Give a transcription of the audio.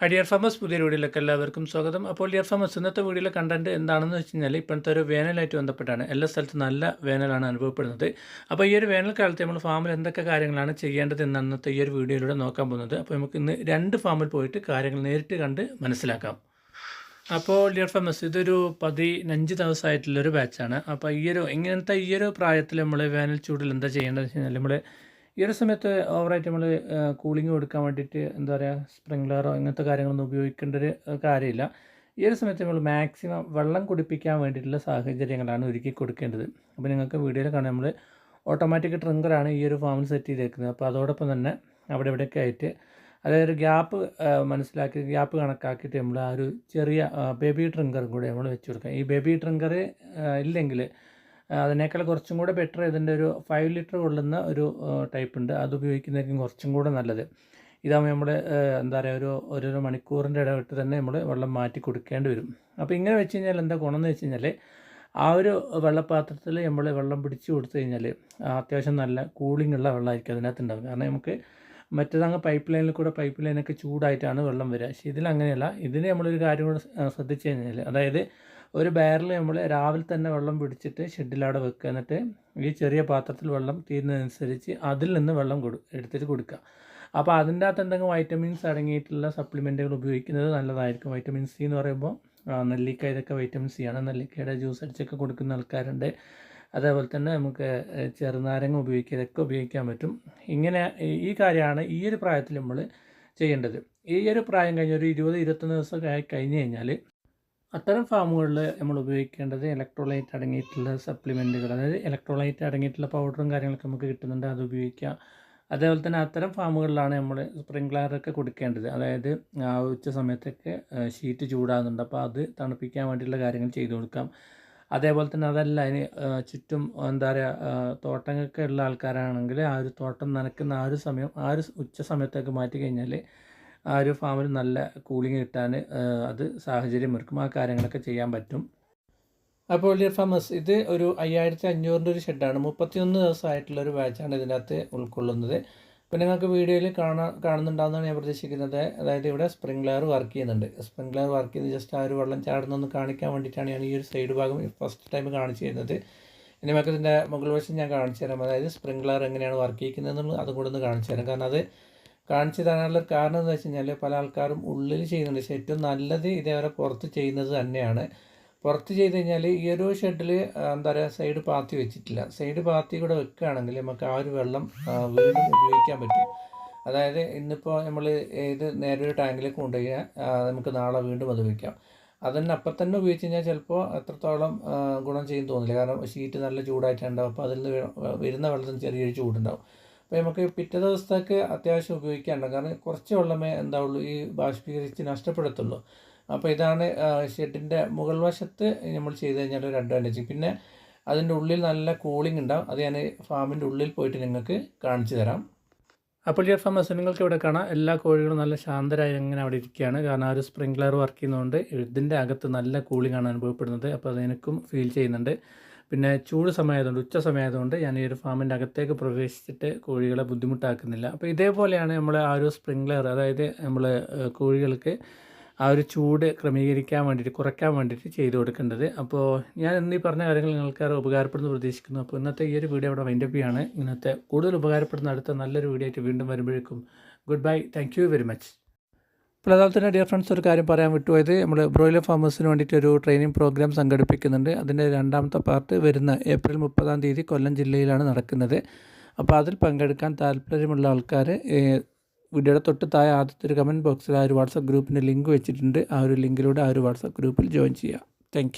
Dear famous പുതിയ വീഡിയോയിലേക്ക് എല്ലാവർക്കും സ്വാഗതം. അപ്പോൾ ഡിയർ ഫാമസ് ഇന്നത്തെ വീഡിയോയിലെ കണ്ടന്റ് എന്താണെന്ന് വെച്ച് കഴിഞ്ഞാൽ ഇപ്പോഴത്തെ ഒരു വേനലായിട്ട് ബന്ധപ്പെട്ടാണ്. എല്ലാ സ്ഥലത്തും നല്ല വേനലാണ് അനുഭവപ്പെടുന്നത്. അപ്പോൾ ഈ ഒരു വേനൽക്കാലത്ത് നമ്മൾ ഫാമിൽ എന്തൊക്കെ കാര്യങ്ങളാണ് ചെയ്യേണ്ടത് എന്നാണ് ഇന്നത്തെ ഈ ഒരു വീഡിയോയിലൂടെ നോക്കാൻ പോകുന്നത്. അപ്പോൾ നമുക്ക് ഇന്ന് രണ്ട് ഫാമിൽ പോയിട്ട് കാര്യങ്ങൾ നേരിട്ട് കണ്ട് മനസ്സിലാക്കാം. അപ്പോൾ ഡിയർ ഫാമസ് ഇതൊരു പതിനഞ്ച് ദിവസമായിട്ടുള്ളൊരു ബാച്ചാണ് അപ്പോൾ ഈ ഒരു ഇങ്ങനത്തെ ഈ ഒരു പ്രായത്തിൽ നമ്മൾ വേനൽ ചൂടിൽ എന്താ ചെയ്യേണ്ടതെന്ന് വെച്ച് കഴിഞ്ഞാൽ നമ്മൾ ഈ ഒരു സമയത്ത് ഓവറായിട്ട് നമ്മൾ കൂളിംഗ് കൊടുക്കാൻ വേണ്ടിയിട്ട് എന്താ പറയുക സ്പ്രിംഗ്ലറോ ഇങ്ങനത്തെ കാര്യങ്ങളൊന്നും ഉപയോഗിക്കേണ്ട ഒരു കാര്യമില്ല. ഈ ഒരു സമയത്ത് നമ്മൾ മാക്സിമം വെള്ളം കുടിപ്പിക്കാൻ വേണ്ടിയിട്ടുള്ള സാഹചര്യങ്ങളാണ് ഒരുക്കി കൊടുക്കേണ്ടത്. അപ്പോൾ നിങ്ങൾക്ക് വീഡിയോയിൽ കാണാൻ നമ്മൾ ഓട്ടോമാറ്റിക് ട്രിങ്കറാണ് ഈ ഒരു ഫാമിൽ സെറ്റ് ചെയ്തേക്കുന്നത്. അപ്പോൾ അതോടൊപ്പം തന്നെ അവിടെ ഇവിടെയൊക്കെ ആയിട്ട് അതായത് ഒരു ഗ്യാപ്പ് മനസ്സിലാക്കി ഗ്യാപ്പ് കണക്കാക്കിയിട്ട് നമ്മൾ ആ ഒരു ചെറിയ ബേബി ട്രിങ്കറും കൂടെ നമ്മൾ വെച്ച് കൊടുക്കാം. ഈ ബേബി ട്രിങ്കർ ഇല്ലെങ്കിൽ അതിനേക്കാൾ കുറച്ചും കൂടെ ബെറ്റർ ഇതിന്റെ ഒരു ഫൈവ് ലിറ്റർ കൊള്ളുന്ന ഒരു ടൈപ്പ് ഉണ്ട്. അത് ഉപയോഗിക്കുന്നതായിരിക്കും കുറച്ചും കൂടെ നല്ലത്. ഇതാകുമ്പോൾ നമ്മൾ എന്താ പറയുക ഒരു ഓരോരോ മണിക്കൂറിന്റെ ഇടവിട്ട് തന്നെ നമ്മൾ വെള്ളം മാറ്റി കൊടുക്കേണ്ടി വരും. അപ്പോൾ ഇങ്ങനെ വെച്ച് കഴിഞ്ഞാൽ എന്താ ഗുണമെന്ന് വെച്ച് കഴിഞ്ഞാൽ ആ ഒരു വെള്ളപ്പാത്രത്തിൽ നമ്മൾ വെള്ളം പിടിച്ച് കൊടുത്തു കഴിഞ്ഞാൽ അത്യാവശ്യം നല്ല കൂളിംഗ് ഉള്ള വെള്ളമായിരിക്കും അതിനകത്ത് ഉണ്ടാവും കാരണം നമുക്ക് മറ്റേതങ്ങ് പൈപ്പ് ലൈനിൽ കൂടെ പൈപ്പ് ലൈനൊക്കെ ചൂടായിട്ടാണ് വെള്ളം വരിക. പക്ഷേ ഇതിലങ്ങനെയല്ല. ഇതിന് നമ്മളൊരു കാര്യം കൂടെ ശ്രദ്ധിച്ചു കഴിഞ്ഞാൽ അതായത് ഒരു ബാരൽ നമ്മൾ രാവിലെ തന്നെ വെള്ളം പിടിച്ചിട്ട് ഷെഡിലവിടെ വെക്കുക. എന്നിട്ട് ഈ ചെറിയ പാത്രത്തിൽ വെള്ളം തീരുന്നതനുസരിച്ച് അതിൽ നിന്ന് വെള്ളം കൊടു എടുത്തിട്ട് കൊടുക്കുക. അപ്പോൾ അതിന്റെ അകത്ത് എന്തെങ്കിലും വൈറ്റമിൻസ് അടങ്ങിയിട്ടുള്ള സപ്ലിമെന്റുകൾ ഉപയോഗിക്കുന്നത് നല്ലതായിരിക്കും. വൈറ്റമിൻ സി എന്ന് പറയുമ്പോൾ നെല്ലിക്ക ഇതൊക്കെ വൈറ്റമിൻ സി ആണ്. നെല്ലിക്കയുടെ ജ്യൂസ് അടിച്ചൊക്കെ കൊടുക്കുന്ന ആൾക്കാരുണ്ട്. അതേപോലെ തന്നെ നമുക്ക് ചെറുനാരങ്ങ ഉപയോഗിക്കുക. ഇതൊക്കെ ഉപയോഗിക്കാൻ പറ്റും. ഇങ്ങനെ ഈ കാര്യമാണ് ഈ ഒരു പ്രായത്തിൽ നമ്മൾ ചെയ്യേണ്ടത്. ഈ ഒരു പ്രായം കഴിഞ്ഞ ഒരു ഇരുപത് ഇരുപത്തൊന്ന് ദിവസം കഴിഞ്ഞ് കഴിഞ്ഞാൽ അത്തരം ഫാമുകളിൽ നമ്മൾ ഉപയോഗിക്കേണ്ടത് ഇലക്ട്രോലൈറ്റ് അടങ്ങിയിട്ടുള്ള സപ്ലിമെന്റുകൾ അതായത് ഇലക്ട്രോലൈറ്റ് അടങ്ങിയിട്ടുള്ള പൗഡറും കാര്യങ്ങളൊക്കെ നമുക്ക് കിട്ടുന്നുണ്ട് അത് ഉപയോഗിക്കാം. അതേപോലെ തന്നെ അത്തരം ഫാമുകളിലാണ് നമ്മൾ സ്പ്രിംഗ്ലറൊക്കെ കൊടുക്കേണ്ടത്. അതായത് ആ ഉച്ച സമയത്തൊക്കെ ഷീറ്റ് ചൂടാകുന്നുണ്ട്. അപ്പോൾ അത് തണുപ്പിക്കാൻ വേണ്ടിയിട്ടുള്ള കാര്യങ്ങൾ ചെയ്തു കൊടുക്കാം. അതേപോലെ തന്നെ അതല്ല അതിന് ചുറ്റും എന്താ പറയുക തോട്ടങ്ങളൊക്കെ ഉള്ള ആൾക്കാരാണെങ്കിൽ ആ ഒരു തോട്ടം നനക്കുന്ന ആ ഒരു സമയം ആ ഒരു ഉച്ച സമയത്തൊക്കെ മാറ്റി കഴിഞ്ഞാൽ ആ ഒരു ഫാമിൽ നല്ല കൂളിംഗ് കിട്ടാൻ അത് സാഹചര്യം ഒരുക്കും. ആ കാര്യങ്ങളൊക്കെ ചെയ്യാൻ പറ്റും. അപ്പോൾ ഡിയർ ഫാമേഴ്സ് ഇത് ഒരു അയ്യായിരത്തി അഞ്ഞൂറിന്റെ ഒരു ഷെഡാണ്. മുപ്പത്തിയൊന്ന് ദിവസമായിട്ടുള്ള ഒരു ബാച്ചാണ് ഇതിനകത്ത് ഉൾക്കൊള്ളുന്നത്. അപ്പോൾ നിങ്ങൾക്ക് വീഡിയോയിൽ കാണാൻ കാണുന്നുണ്ടാകുന്നതാണ് ഞാൻ പ്രതീക്ഷിക്കുന്നത്. അതായത് ഇവിടെ സ്പ്രിംഗ്ലർ വർക്ക് ചെയ്യുന്നുണ്ട്. സ്പ്രിംഗ്ലർ വർക്ക് ചെയ്ത് ജസ്റ്റ് ആ ഒരു വെള്ളം ചാടുന്നൊന്ന് കാണിക്കാൻ വേണ്ടിയിട്ടാണ് ഞാൻ ഈ ഒരു സൈഡ് ഭാഗം ഫസ്റ്റ് ടൈം കാണിച്ചു തരുന്നത്. ഇനി നമുക്ക് ഇതിന്റെ മുകൾ വശം ഞാൻ കാണിച്ചു തരാം. അതായത് സ്പ്രിംഗ്ലർ എങ്ങനെയാണ് വർക്ക് ചെയ്യുന്നത് എന്നുള്ളത് അതും കൂടെ ഒന്ന് കാണിച്ചു തരാം. കാരണം അത് കാണിച്ചു തരാനുള്ള കാരണം എന്ന് വെച്ച് കഴിഞ്ഞാൽ പല ആൾക്കാരും ഉള്ളിൽ ചെയ്യുന്നുണ്ട്. പക്ഷേ ഏറ്റവും നല്ലത് ഇതേവരെ പുറത്ത് ചെയ്യുന്നത് തന്നെയാണ്. പുറത്ത് ചെയ്ത് കഴിഞ്ഞാൽ ഈ ഒരു ഷെഡിൽ എന്താ പറയുക സൈഡ് പാത്തി വെച്ചിട്ടില്ല. സൈഡ് പാത്തി കൂടെ വെക്കുകയാണെങ്കിൽ നമുക്ക് ആ ഒരു വെള്ളം വീണ്ടും ഉപയോഗിക്കാൻ പറ്റും. അതായത് ഇന്നിപ്പോൾ നമ്മൾ ഏത് നേരെ ഒരു ടാങ്കിലേക്ക് കൊണ്ടുപോയി നമുക്ക് നാളെ വീണ്ടും അത് ഉപയോഗിക്കാം. അതന്നെ അപ്പം തന്നെ ഉപയോഗിച്ച് കഴിഞ്ഞാൽ ചിലപ്പോൾ എത്രത്തോളം ഗുണം ചെയ്യും തോന്നില്ല. കാരണം ഷീറ്റ് നല്ല ചൂടായിട്ടുണ്ടാവും അപ്പോൾ അതിൽ നിന്ന് വരുന്ന വെള്ളത്തിന് ചെറിയൊരു ചൂടുണ്ടാവും. അപ്പോൾ നമുക്ക് പിറ്റേ ദിവസത്തേക്ക് അത്യാവശ്യം ഉപയോഗിക്കാനുണ്ട്. കാരണം കുറച്ച് വെള്ളമേ എന്താവുള്ളൂ ഈ ബാഷ്പീകരിച്ച് നഷ്ടപ്പെടുത്തുള്ളൂ. അപ്പോൾ ഇതാണ് ഷെഡിന്റെ മുകൾ വശത്ത് നമ്മൾ ചെയ്ത് കഴിഞ്ഞാൽ ഒരു അഡ്വാന്റേജ് പിന്നെ അതിന്റെ ഉള്ളിൽ നല്ല കൂളിംഗ് ഉണ്ടാവും. അത് ഞാൻ ഫാമിന്റെ ഉള്ളിൽ പോയിട്ട് നിങ്ങൾക്ക് കാണിച്ചു തരാം. അപ്പോൾ ഡിയർ ഫാമേഴ്സ് നിങ്ങൾക്ക് ഇവിടെ കാണാം. എല്ലാ കോഴികളും നല്ല ശാന്തരായി അങ്ങനെ അവിടെ ഇരിക്കുകയാണ്. കാരണം ആ ഒരു സ്പ്രിംഗ്ലർ വർക്ക് ചെയ്യുന്നതുകൊണ്ട് ഇതിന്റെ അകത്ത് നല്ല കൂളിംഗ് ആണ് അനുഭവപ്പെടുന്നത്. അപ്പോൾ അത് എനിക്കും ഫീൽ ചെയ്യുന്നുണ്ട്. പിന്നെ ചൂട് സമയമായതുകൊണ്ട് ഉച്ച സമയമായതുകൊണ്ട് ഞാൻ ഈ ഒരു ഫാമിന്റെ അകത്തേക്ക് പ്രവേശിച്ചിട്ട് കോഴികളെ ബുദ്ധിമുട്ടാക്കുന്നില്ല. അപ്പോൾ ഇതേപോലെയാണ് നമ്മൾ ആ ഒരു സ്പ്രിംഗ്ലർ അതായത് നമ്മൾ കോഴികൾക്ക് ആ ഒരു ചൂട് ക്രമീകരിക്കാൻ വേണ്ടിയിട്ട് കുറയ്ക്കാൻ വേണ്ടിയിട്ട് ചെയ്തു കൊടുക്കേണ്ടത്. അപ്പോൾ ഞാൻ എന്നീ പറഞ്ഞ കാര്യങ്ങൾ നിങ്ങൾക്ക് ഉപകാരപ്പെടുന്നു പ്രതീക്ഷിക്കുന്നു. അപ്പോൾ ഇന്നത്തെ ഈ ഒരു വീഡിയോ അവിടെ വൈൻഡപ്പ് ചെയ്യാണ്. ഇന്നത്തെ കൂടുതൽ ഉപകാരപ്പെടുന്ന അടുത്ത നല്ലൊരു വീഡിയോ ആയിട്ട് വീണ്ടും വരുമ്പോഴേക്കും good bye thank very much അപ്പോൾ അതുപോലെ തന്നെ ഡിയർ ഫ്രണ്ട്സ് ഒരു കാര്യം പറയാൻ വിട്ടുപോയത്. നമ്മൾ ബ്രോയിലർ ഫാമേഴ്സിന് വേണ്ടിയിട്ട് ഒരു ട്രെയിനിങ് പ്രോഗ്രാം സംഘടിപ്പിക്കുന്നുണ്ട്. അതിന്റെ രണ്ടാമത്തെ പാർട്ട് വരുന്ന ഏപ്രിൽ മുപ്പതാം തീയതി കൊല്ലം ജില്ലയിലാണ് നടക്കുന്നത്. അപ്പോൾ അതിൽ പങ്കെടുക്കാൻ താല്പര്യമുള്ള ആൾക്കാർ വീഡിയോയുടെ തൊട്ട് താഴെ ആദ്യത്തെ ഒരു കമന്റ് ബോക്സിൽ ആ ഒരു വാട്സപ്പ് ഗ്രൂപ്പിന്റെ ലിങ്ക് വെച്ചിട്ടുണ്ട്. ആ ഒരു ലിങ്കിലൂടെ ആ ഒരു വാട്സപ്പ് ഗ്രൂപ്പിൽ ജോയിൻ ചെയ്യുക താങ്ക്